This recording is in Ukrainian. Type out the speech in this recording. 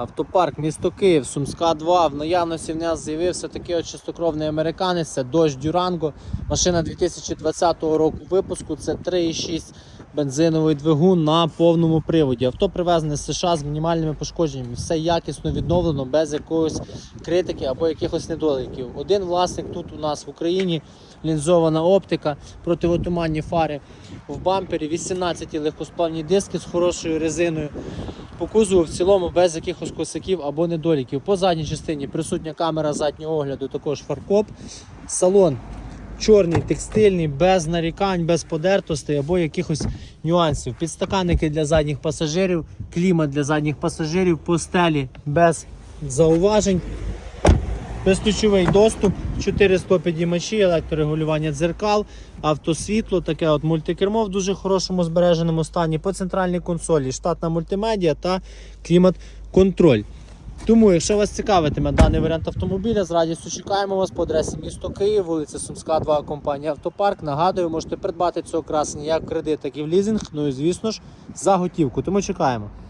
Автопарк, місто Київ, Сумська 2. В наявності в нас з'явився такий от чистокровний американець, це Dodge Durango. Машина 2020 року випуску. Це 3,6 бензиновий двигун на повному приводі. Авто привезене з США з мінімальними пошкодженнями. Все якісно відновлено, без якоїсь критики або якихось недоліків. Один власник тут у нас в Україні. Лінзована оптика, противотуманні фари в бампері, 18 легкосплавні диски з хорошою резиною. По кузову в цілому без якихось косяків або недоліків. По задній частині присутня камера заднього огляду, також фаркоп. Салон чорний, текстильний, без нарікань, без подертостей або якихось нюансів. Підстаканники для задніх пасажирів, клімат для задніх пасажирів, постелі без зауважень. Безключовий доступ, 4 підіймачі, електрорегулювання дзеркал, автосвітло, таке от мультикермо в дуже хорошому збереженому стані. По центральній консолі штатна мультимедіа та клімат-контроль. Тому, якщо вас цікавитиме даний варіант автомобіля, з радістю чекаємо вас по адресі місто Київ, вулиця Сумська, 2, компанія Автопарк. Нагадую, можете придбати цього красення як в кредит, так і в лізинг. Ну і звісно ж за готівку. Тому чекаємо.